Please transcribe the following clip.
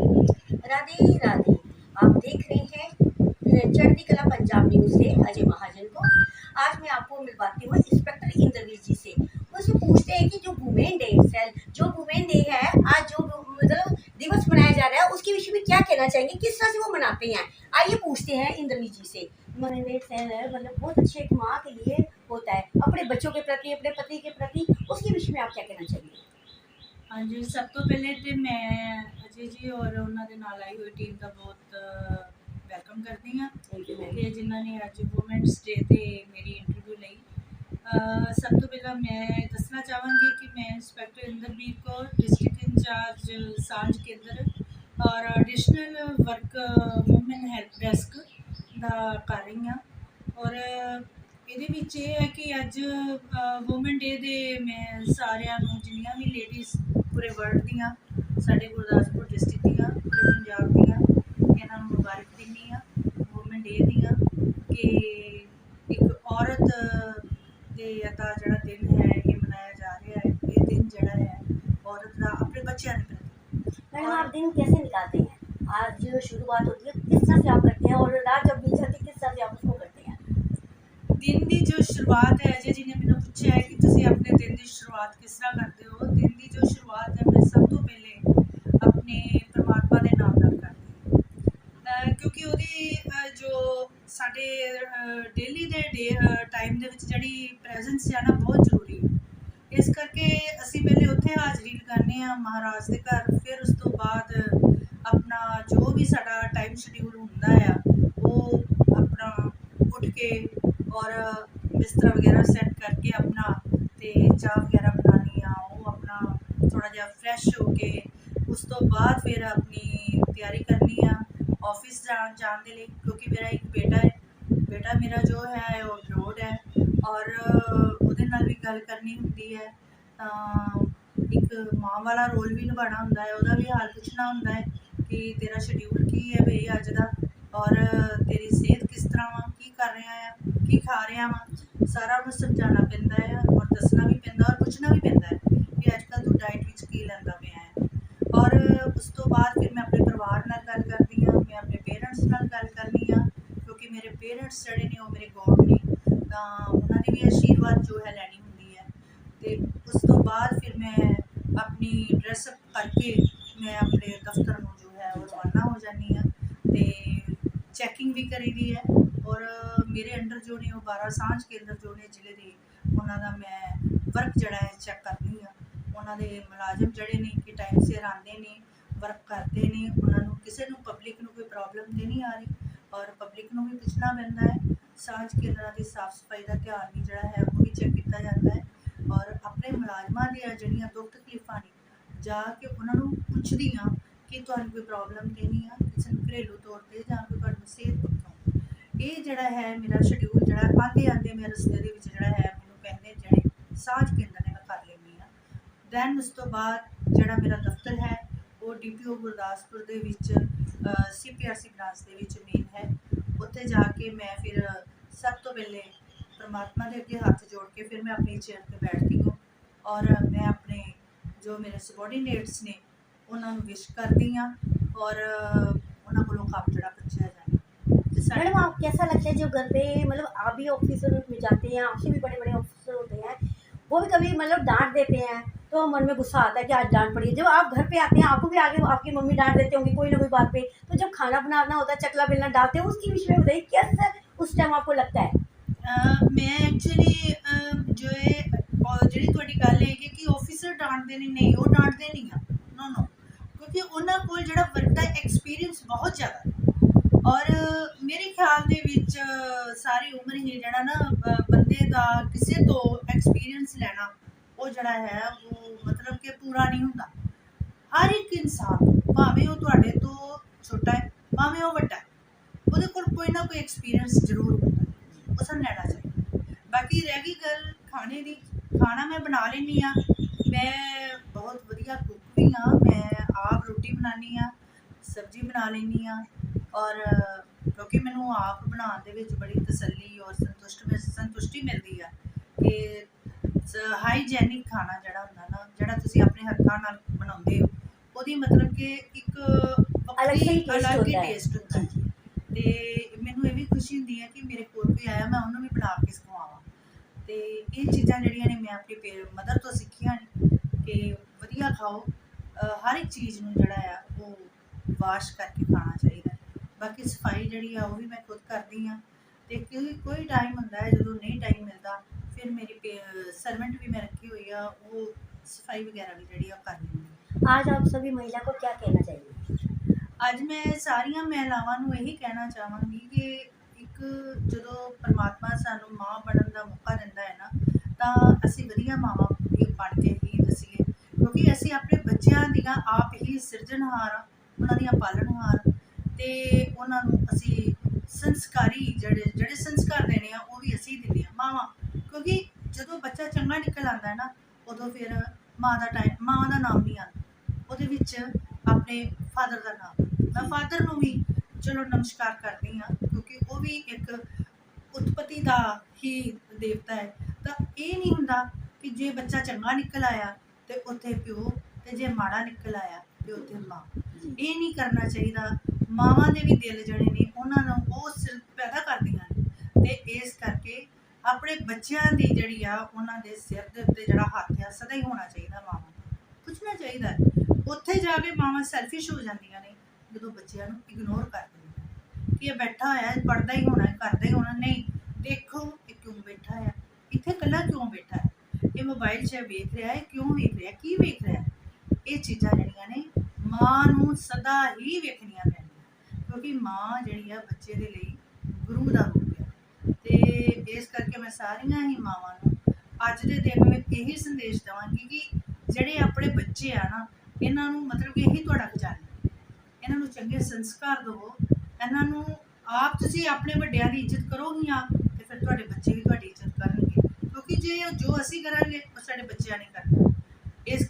राधे राधे, आप देख रहे हैं चढ़ती कला पंजाब न्यूज़ से अजय महाजन को। आज मैं आपको मिलवाती हूँ इंस्पेक्टर इंद्रवीर जी से। मुझसे पूछते हैं कि जो वुमेन डे सेल, जो वुमेन डे है, आज जो मतलब दिवस मनाया जा रहा है, उसके विषय में क्या कहना चाहेंगे? किस तरह से वो मनाते हैं? आइए पूछते हैं इंद्रवीर जी से। वुमेन डे मतलब बहुत अच्छे एक माँ के लिए होता है। अपने बच्चों के प्रति, अपने पति के प्रति, उसके विषय में आप क्या कहना चाहेंगे? ਹਾਂਜੀ ਸਭ ਤੋਂ ਪਹਿਲੇ ਤੇ ਮੈਂ ਅਜੇ ਜੀ ਔਰ ਉਹਨਾਂ ਦੇ ਨਾਲ ਆਈ ਹੋਈ ਟੀਮ ਦਾ ਬਹੁਤ ਵੈਲਕਮ ਕਰਦੀ ਹਾਂ। ਤੇ ਜਿਨ੍ਹਾਂ ਨੇ ਅੱਜ ਵੂਮਨਸ ਡੇ ਤੇ ਮੇਰੀ ਇੰਟਰਵਿਊ ਲਈ। ਸਭ ਤੋਂ ਪਹਿਲਾਂ ਮੈਂ ਦੱਸਣਾ ਚਾਹਾਂਗੀ ਕਿ ਮੈਂ inspector Inderbir Kaur district incharge Saanjh Kendra ਔਰ additional work woman help desk ਦਾ ਕਰ ਰਹੀ ਹਾਂ। ਔਰ ਇਹਦੇ ਵਿੱਚ ਇਹ ਹੈ ਕਿ ਅੱਜ ਔਮਨ ਡੇ ਦੇ ਮੈਂ ਸਾਰਿਆਂ ਨੂੰ ਜਿੰਨੀਆਂ ਵੀ ਲੇਡੀਜ਼ ਪੂਰੇ ਵਰਲਡ ਦੀਆਂ ਸਾਡੇ ਗੁਰਦਾਸਪੁਰ ਡਿਸਟ੍ਰਿਕਟ ਦੀਆਂ ਪੂਰੇ ਪੰਜਾਬ ਦੀਆਂ ਇਹਨਾਂ ਨੂੰ ਮੁਬਾਰਕ ਦਿੰਦੀ ਆ ਵੂਮਨ ਡੇ ਦੀਆਂ ਕਿ ਇੱਕ ਔਰਤ ਦੇ ਦਾ ਜਿਹੜਾ ਦਿਨ ਹੈ ਇਹ ਮਨਾਇਆ ਜਾ ਰਿਹਾ ਹੈ ਇਹ ਦਿਨ ਜਿਹੜਾ ਹੈ ਔਰਤ ਦਾ ਆਪਣੇ ਬੱਚਿਆਂ ਦੇ ਪ੍ਰਤੀ मैडम आप दिन कैसे निकालते हैं आज जो शुरुआत होती है किस तरह से आप करते हैं और रात जब बीत जाती है किस तरह से आप उसको करते हैं ਦਿਨ ਦੀ ਜੋ ਸ਼ੁਰੂਆਤ ਹੈ ਅਜੇ ਜੀ ਨੇ ਮੈਨੂੰ ਪੁੱਛਿਆ ਹੈ ਕਿ ਤੁਸੀਂ ਆਪਣੇ ਦਿਨ ਦੀ ਸ਼ੁਰੂਆਤ ਕਿਸ ਤਰ੍ਹਾਂ ਕਰਦੇ ਸਾਡੇ ਡੇਲੀ ਦੇ ਡੇ ਟਾਈਮ ਦੇ ਵਿੱਚ ਜਿਹੜੀ ਪ੍ਰੈਜ਼ੈਂਸ ਹੈ ਨਾ ਬਹੁਤ ਜ਼ਰੂਰੀ ਹੈ। ਇਸ ਕਰਕੇ ਅਸੀਂ ਪਹਿਲੇ ਉੱਥੇ ਹਾਜ਼ਰੀ ਲਗਾਉਂਦੇ ਹਾਂ ਮਹਾਰਾਜ ਦੇ ਘਰ, ਫਿਰ ਉਸ ਤੋਂ ਬਾਅਦ ਆਪਣਾ ਜੋ ਵੀ ਸਾਡਾ ਟਾਈਮ ਸ਼ਡਿਊਲ ਹੁੰਦਾ ਆ, ਉਹ ਆਪਣਾ ਉੱਠ ਕੇ ਔਰ ਬਿਸਤਰਾ ਵਗੈਰਾ ਸੈੱਟ ਕਰਕੇ ਆਪਣਾ ਤੇ ਚਾਹ ਵਗੈਰਾ ਬਣਾਉਣੀ ਆ ਉਹ ਆਪਣਾ ਥੋੜਾ ਜਿਹਾ ਫਰੈਸ਼ ਹੋ ਕੇ ਉਸ ਤੋਂ ਬਾਅਦ ਫਿਰ ਆਪਣੀ ਤਿਆਰੀ ਕਰਨੀ ਆ। ਆਫਿਸ ਜਾਣ ਜਾਣ ਦੇ ਲਈ, ਕਿਉਂਕਿ ਮੇਰਾ ਇੱਕ ਬੇਟਾ ਹੈ ਬੇਟਾ ਮੇਰਾ ਜੋ ਹੈ, ਉਹ ਅਬਰੋਡ ਹੈ ਔਰ ਉਹਦੇ ਨਾਲ ਵੀ ਗੱਲ ਕਰਨੀ ਹੁੰਦੀ ਹੈ। ਤਾਂ ਇੱਕ ਮਾਂ ਵਾਲਾ ਰੋਲ ਵੀ ਨਿਭਾਉਣਾ ਹੁੰਦਾ ਹੈ, ਉਹਦਾ ਵੀ ਹਾਲ ਪੁੱਛਣਾ ਹੁੰਦਾ ਹੈ ਕਿ ਤੇਰਾ ਸ਼ਡਿਊਲ ਕੀ ਹੈ ਬਈ ਅੱਜ ਦਾ ਔਰ ਤੇਰੀ ਸਿਹਤ ਕਿਸ ਤਰ੍ਹਾਂ ਵਾ, ਕੀ ਕਰ ਰਿਹਾ ਆ, ਕੀ ਖਾ ਰਿਹਾ ਵਾ, ਸਾਰਾ ਉਹਨੂੰ ਸਮਝਾਉਣਾ ਪੈਂਦਾ ਹੈ ਔਰ ਦੱਸਣਾ ਵੀ ਪੈਂਦਾ ਔਰ ਪੁੱਛਣਾ ਵੀ ਪੈਂਦਾ ਹੈ ਕਿ ਅੱਜ ਕੱਲ੍ਹ ਤੂੰ ਡਾਈਟ ਵਿੱਚ ਕੀ ਲੈਂਦਾ ਪਿਆ ਹੈ ਔਰ ਉਸ ਤੋਂ ਬਾਅਦ ਫਿਰ ਮੈਂ ਆਪਣੇ ਪਰਿਵਾਰ ਨਾਲ ਗੱਲ ਕਰਦੀ ਹਾਂ ਮੈਂ ਆਪਣੇ ਪੇਰੈਂਟਸ ਨਾਲ ਗੱਲ ਕਰਨੀ ਆ ਕਿਉਂਕਿ ਮੇਰੇ ਪੇਰੈਂਟਸ ਜਿਹੜੇ ਨੇ ਉਹ ਮੇਰੇ ਗੋਡ ਨੇ ਤਾਂ ਉਹਨਾਂ ਦੀ ਵੀ ਆਸ਼ੀਰਵਾਦ ਜੋ ਹੈ ਲੈਣੀ ਹੁੰਦੀ ਹੈ ਤੇ ਉਸ ਤੋਂ ਬਾਅਦ ਫਿਰ ਮੈਂ ਆਪਣੀ ਡਰੈਸ ਅਪ ਕਰਕੇ ਮੈਂ ਆਪਣੇ ਦਫ਼ਤਰ ਨੂੰ ਜੋ ਹੈ ਉਹ ਰਵਾਨਾ ਹੋ ਜਾਂਦੀ ਹਾਂ ਤੇ ਚੈਕਿੰਗ ਵੀ ਕਰੀ ਦੀ ਹੈ ਔਰ ਮੇਰੇ ਅੰਡਰ ਜੋ ਨੇ ਉਹ 12 ਸਾਂਝ ਕੇਂਦਰ ਜੋ ਨੇ ਜ਼ਿਲ੍ਹੇ ਦੇ ਉਹਨਾਂ ਦਾ ਮੈਂ ਵਰਕ ਜਿਹੜਾ ਹੈ ਚੈੱਕ ਕਰਦੀ ਹਾਂ। ਉਹਨਾਂ ਦੇ ਮੁਲਾਜ਼ਮ ਜਿਹੜੇ ਨੇ ਕਿ ਟਾਈਮ ਸਿਰ ਆਉਂਦੇ ਨੇ ਵਰਕ ਕਰਦੇ ਨੇ, ਉਹਨਾਂ ਨੂੰ ਕਿਸੇ ਨੂੰ ਪਬਲਿਕ ਨੂੰ ਕੋਈ ਪ੍ਰੋਬਲਮ ਤੇ ਨਹੀਂ ਆ ਰਹੀ ਔਰ ਪਬਲਿਕ ਨੂੰ ਵੀ ਪੁੱਛਣਾ ਪੈਂਦਾ ਹੈ। ਸਾਂਝ ਕੇਂਦਰਾਂ ਦੀ ਸਾਫ਼ ਸਫ਼ਾਈ ਦਾ ਧਿਆਨ ਵੀ ਜਿਹੜਾ ਹੈ ਉਹ ਵੀ ਚੈੱਕ ਕੀਤਾ ਜਾਂਦਾ ਹੈ ਔਰ ਆਪਣੇ ਮੁਲਾਜ਼ਮਾਂ ਦੀਆਂ ਜਿਹੜੀਆਂ ਦੁੱਖ ਤਕਲੀਫਾਂ ਨੇ, ਜਾ ਕੇ ਉਹਨਾਂ ਨੂੰ ਪੁੱਛਦੀ ਹਾਂ ਕਿ ਤੁਹਾਨੂੰ ਕੋਈ ਪ੍ਰੋਬਲਮ ਤੇ ਨਹੀਂ ਆ, ਕਿਸੇ ਨੂੰ ਘਰੇਲੂ ਤੌਰ ਤੇ ਜਾਂ ਕੋਈ ਤੁਹਾਨੂੰ ਸਿਹਤ ਪੱਖੋਂ। ਇਹ ਜਿਹੜਾ ਹੈ ਮੇਰਾ ਸ਼ਡਿਊਲ ਜਿਹੜਾ ਆਂਦੇ ਆਂਦੇ ਮੇਰੇ ਰਸਤੇ ਦੇ ਵਿੱਚ ਜਿਹੜਾ ਹੈ ਮੈਨੂੰ ਕਹਿੰਦੇ ਜਿਹੜੇ ਸਾਂਝ ਕੇਂਦਰ ਨੇ ਮੈਂ ਕਰ ਲੈਂਦੀ ਹਾਂ। ਦੈਨ ਉਸ ਤੋਂ ਬਾਅਦ ਜਿਹੜਾ ਮੇਰਾ ਦਫ਼ਤਰ ਹੈ, ਉਹ ਡੀਪੀਓ ਗੁਰਦਾਸਪੁਰ ਦੇ ਵਿੱਚ ਸੀਪੀਆਰਸੀ ਬ੍ਰਾਂਚ ਦੇ ਵਿੱਚ ਮੇਨ ਹੈ। ਉੱਥੇ ਜਾ ਕੇ ਮੈਂ ਫਿਰ ਸਭ ਤੋਂ ਪਹਿਲੇ ਪਰਮਾਤਮਾ ਦੇ ਅੱਗੇ ਹੱਥ ਜੋੜ ਕੇ ਫਿਰ ਮੈਂ ਆਪਣੀ ਚੇਅਰ ਤੇ ਬੈਠਦੀ ਹਾਂ ਔਰ ਮੈਂ ਆਪਣੇ ਜੋ ਮੇਰੇ ਸਬੋਰਡੀਨੇਟਸ ਨੇ ਉਹਨਾਂ ਨੂੰ ਵਿਸ਼ करती हाँ और ਉਹਨਾਂ ਕੋਲੋਂ ਕੰਮ ਜਿਹੜਾ ਪੁੱਛਿਆ ਜਾਂਦਾ ਤੇ ਸਾਡੇ मैडम आप कैसा लगता है जो घर पे मतलब आप भी ऑफिसर में जाते हैं आपसे भी बड़े बड़े ऑफिसर होते हैं वो भी कभी मतलब डांट देते हैं तो मन में गुस्सा आता है कि आज डांट पड़ी है जब आप घर पे आते हैं आपको भी आगे आपकी मम्मी डांट देते होंगे कोई ना कोई बात पे तो जब खाना बनाना होता है चकला बेलना डालते हैं उसके विषय में बताइए कैसा उस टाइम आपको लगता है ਅਹ ਮੈਂ ਐਕਚੁਅਲੀ ਜੋ ਇਹ ਔਰ ਜਿਹੜੀ ਤੁਹਾਡੀ ਗੱਲ ਹੈ ਕਿ ਆਫੀਸਰ ਡਾਂਟਦੇ ਨੇ ਨਹੀਂ ਉਹ ਡਾਂਟਦੇ ਨਹੀਂ ਆ ਨੋ ਨੋ ਕਿਉਂਕਿ ਉਹਨਾਂ ਕੋਲ ਜਿਹੜਾ ਵਰਕ ਦਾ ਐਕਸਪੀਰੀਅੰਸ ਬਹੁਤ ਜ਼ਿਆਦਾ ਔਰ ਮੇਰੇ ਖਿਆਲ ਦੇ ਵਿੱਚ ਸਾਰੀ ਉਮਰ ਹੀ ਜਿਹੜਾ ਨਾ ਬੰਦੇ ਦਾ ਕਿਸੇ ਤੋਂ ਐਕਸਪੀਰੀਅੰਸ ਲੈਣਾ, ਉਹ ਜਿਹੜਾ ਹੈ, ਉਹ ਮਤਲਬ ਕਿ ਪੂਰਾ ਨਹੀਂ ਹੁੰਦਾ। ਹਰ ਇੱਕ ਇਨਸਾਨ, ਭਾਵੇਂ ਉਹ ਤੁਹਾਡੇ ਤੋਂ ਛੋਟਾ ਹੈ, ਭਾਵੇਂ ਉਹ ਵੱਡਾ ਉਹਦੇ ਕੋਲ ਕੋਈ ਨਾ ਕੋਈ ਐਕਸਪੀਰੀਅੰਸ ਜ਼ਰੂਰ ਹੁੰਦਾ ਉਹ ਸਾਨੂੰ ਲੈਣਾ ਚਾਹੀਦਾ ਬਾਕੀ ਰਹਿ ਗਈ ਗੱਲ ਖਾਣੇ ਦੀ। ਖਾਣਾ ਮੈਂ ਬਣਾ ਲੈਂਦੀ ਆ ਮੈਂ ਬਹੁਤ ਵਧੀਆ ਕੁੱਕ ਵੀ ਹਾਂ ਮੈਂ ਆਪ ਰੋਟੀ ਬਣਾਉਂਦੀ ਆ ਸਬਜ਼ੀ ਬਣਾ ਲੈਂਦੀ ਆ ਔਰ ਕਿਉਂਕਿ ਮੈਨੂੰ ਆਪ ਬਣਾਉਣ ਦੇ ਵਿੱਚ ਬੜੀ ਤਸੱਲੀ ਔਰ ਸੰਤੁਸ਼ਟ ਸੰਤੁਸ਼ਟੀ ਮਿਲਦੀ ਆ ਕਿ ਹਾਈਜੈਨਿਕ ਖਾਣਾ ਜਿਹੜਾ ਹੁੰਦਾ ਨਾ ਜਿਹੜਾ ਤੁਸੀਂ ਆਪਣੇ ਹੱਥਾਂ ਨਾਲ ਬਣਾਉਂਦੇ ਹੋ ਉਹਦੀ ਮਤਲਬ ਕਿ ਇੱਕ ਅਲੱਗ ਹੀ। ਟੇਸਟ ਹੁੰਦਾ ਹੈ। ਤੇ ਮੈਨੂੰ ਇਹ ਵੀ ਖੁਸ਼ੀ ਹੁੰਦੀ ਹੈ ਕਿ ਮੇਰੇ ਕੋਲ ਕੋਈ ਆਇਆ ਮੈਂ ਉਹਨੂੰ ਵੀ ਬਣਾ ਕੇ ਸਿਖਾਵਾਂ ਤੇ ਇਹ ਚੀਜ਼ਾਂ ਜਿਹੜੀਆਂ ਨੇ ਮੈਂ ਆਪਣੀ ਮਦਰ ਤੋਂ ਸਿੱਖੀਆਂ ਨੇ ਕਿ ਵਧੀਆ ਖਾਓ। ਹਰ ਇੱਕ ਚੀਜ਼ ਨੂੰ ਜਿਹੜਾ ਆ ਉਹ ਵਾਸ਼ ਕਰਕੇ ਖਾਣਾ ਚਾਹੀਦਾ ਹੈ। ਬਾਕੀ ਸਫਾਈ ਜਿਹੜੀ ਆ ਉਹ ਵੀ ਮੈਂ ਖੁਦ ਕਰਦੀ ਆ ਤੇ ਕੋਈ ਕੋਈ ਟਾਈਮ ਹੁੰਦਾ ਹੈ ਜਦੋਂ ਨਹੀਂ ਟਾਈਮ ਮਿਲਦਾ ਫਿਰ ਮੇਰੀ ਸਰਵੈਂਟ ਵੀ ਮੈਂ ਰੱਖੀ ਹੋਈ ਆ ਉਹ ਸਫਾਈ ਵਗੈਰਾ ਵੀ ਜਿਹੜੀ ਆ ਉਹ ਕਰ ਲੈਂਦੀ ਆ आज आप सभी महिला को क्या कहना चाहिए ਅੱਜ ਮੈਂ ਸਾਰੀਆਂ ਮਹਿਲਾਵਾਂ ਨੂੰ ਇਹੀ ਕਹਿਣਾ ਚਾਹਾਂਗੀ ਕਿ ਇੱਕ ਜਦੋਂ ਪਰਮਾਤਮਾ ਸਾਨੂੰ ਮਾਂ ਬਣਨ ਦਾ ਮੌਕਾ ਦਿੰਦਾ ਹੈ ਨਾ ਤਾਂ ਅਸੀਂ ਵਧੀਆ ਮਾਵਾਂ ਇਹ ਬਣ ਕੇ ਹੀ ਦਸੀਏ ਕਿਉਂਕਿ ਅਸੀਂ ਆਪਣੇ ਬੱਚਿਆਂ ਦੀਆਂ ਆਪ ਹੀ ਸਿਰਜਣਹਾਰ, ਉਹਨਾਂ ਦੀਆਂ ਪਾਲਣਹਾਰ ਤੇ ਉਹਨਾਂ ਨੂੰ ਅਸੀਂ ਸੰਸਕਾਰੀ ਜਿਹੜੇ ਜਿਹੜੇ ਸੰਸਕਾਰ ਦੇਣੇ ਆ, ਉਹ ਵੀ ਅਸੀਂ ਦਿੰਦੇ ਆ ਮਾਵਾਂ। ਕਿਉਂਕਿ ਜਦੋਂ ਬੱਚਾ ਚੰਗਾ ਨਿਕਲ ਆਉਂਦਾ ਹੈ ਨਾ, ਉਦੋਂ ਫਿਰ ਮਾਂ ਦਾ ਟਾਈਮ, ਮਾਂ ਦਾ ਨਾਮ ਨਹੀਂ ਆਉਂਦਾ। ਉਹਦੇ ਵਿੱਚ ਆਪਣੇ ਫਾਦਰ ਦਾ ਨਾਮ। ਮੈਂ ਫਾਦਰ ਨੂੰ ਵੀ ਚਲੋ ਨਮਸਕਾਰ ਕਰਦੀ ਹਾਂ, ਕਿਉਂਕਿ ਉਹ ਵੀ ਇੱਕ ਉਤਪਤੀ ਦਾ ਹੀ ਦੇਵਤਾ ਹੈ। ਤਾਂ ਇਹ ਨਹੀਂ ਹੁੰਦਾ ਕਿ ਜੇ ਬੱਚਾ ਚੰਗਾ ਨਿਕਲ ਆਇਆ ਤੇ ਉੱਥੇ ਪਿਓ ਤੇ ਜੇ ਮਾੜਾ ਨਿਕਲ ਆਇਆ ਤੇ ਉੱਥੇ ਮਾਂ। ਇਹ ਨਹੀਂ ਕਰਨਾ ਚਾਹੀਦਾ। ਮਾਵਾਂ ਦੇ ਵੀ ਦਿਲ ਜਿਹੜੇ ਨੇ ਉਹਨਾਂ ਨੂੰ ਉਹ ਸਿਰ ਪੈਦਾ ਕਰਦੀਆਂ ਨੇ। ਤੇ ਇਸ ਕਰਕੇ ਆਪਣੇ ਬੱਚਿਆਂ ਦੀ ਜਿਹੜੀ ਆ ਉਹਨਾਂ ਦੇ ਸਿਰ ਦੇ ਉੱਤੇ ਜਿਹੜਾ ਹੱਥ ਆ ਸਦਾ ਹੀ ਹੋਣਾ ਚਾਹੀਦਾ ਮਾਵਾਂ ਪੁੱਛਣਾ ਚਾਹੀਦਾ। ਉੱਥੇ ਜਾ ਕੇ ਮਾਵਾਂ ਸੈਲਫਿਸ਼ ਹੋ ਜਾਂਦੀਆਂ ਨੇ ਜਦੋਂ ਬੱਚਿਆਂ ਨੂੰ ਇਗਨੋਰ ਕਰ ਦਿੰਦੀਆਂ ਕਿ ਇਹ ਬੈਠਾ ਹੋਇਆ ਪੜਦਾ ਹੀ ਹੋਣਾ ਕਰਦਾ ਹੀ ਹੋਣਾ। ਨਹੀਂ ਦੇਖੋ ਇਹ ਕਿਉਂ ਬੈਠਾ ਹੈ ਇੱਥੇ ਇਕੱਲਾ ਕਿਉਂ ਬੈਠਾ ਹੈ? ਇਹ ਮੋਬਾਈਲ 'ਚ ਵੇਖ ਰਿਹਾ ਹੈ, ਕਿਉਂ ਵੇਖ ਰਿਹਾ ਕੀ ਵੇਖ ਰਿਹਾ ਇਹ ਚੀਜ਼ਾਂ ਜਿਹੜੀਆਂ ਨੇ, ਮਾਂ ਨੂੰ ਸਦਾ ਹੀ ਵੇਖਣੀਆਂ ਪੈਂਦੀਆਂ। ਕਿਉਂਕਿ ਮਾਂ ਜਿਹੜੀ ਆ, ਬੱਚੇ ਦੇ ਲਈ ਗੁਰੂ ਦਾ ਰੂਪ ਹੈ ਤੇ ਇਸ ਕਰਕੇ ਮੈਂ ਸਾਰੀਆਂ ਹੀ ਮਾਵਾਂ ਨੂੰ ਅੱਜ ਦੇ ਦਿਨ ਵਿੱਚ ਇਹੀ ਸੰਦੇਸ਼ ਦਵਾਂਗੀ ਕਿ ਜਿਹੜੇ ਆਪਣੇ ਬੱਚੇ ਆ ਨਾ, ਇਹਨਾਂ ਨੂੰ ਮਤਲਬ ਕਿ ਇਹੀ ਤੁਹਾਡਾ ਖਜ਼ਾਨਾ ਇਹਨਾਂ ਨੂੰ ਚੰਗੇ ਸੰਸਕਾਰ ਦਿਵੋ। ਇਹਨਾਂ ਨੂੰ ਆਪ ਤੁਸੀਂ ਆਪਣੇ ਵੱਡਿਆਂ ਦੀ ਇੱਜ਼ਤ ਕਰੋਗੀਆਂ ਤੇ ਫਿਰ ਤੁਹਾਡੇ ਬੱਚੇ ਵੀ ਤੁਹਾਡੀ ਇੱਜ਼ਤ ਕਰਨਗੇ। ਕਿਉਂਕਿ ਜੇ ਜੋ ਅਸੀਂ ਕਰਾਂਗੇ ਉਹ ਸਾਡੇ ਬੱਚਿਆਂ ਨੇ ਕਰਨਾ। ਇਸ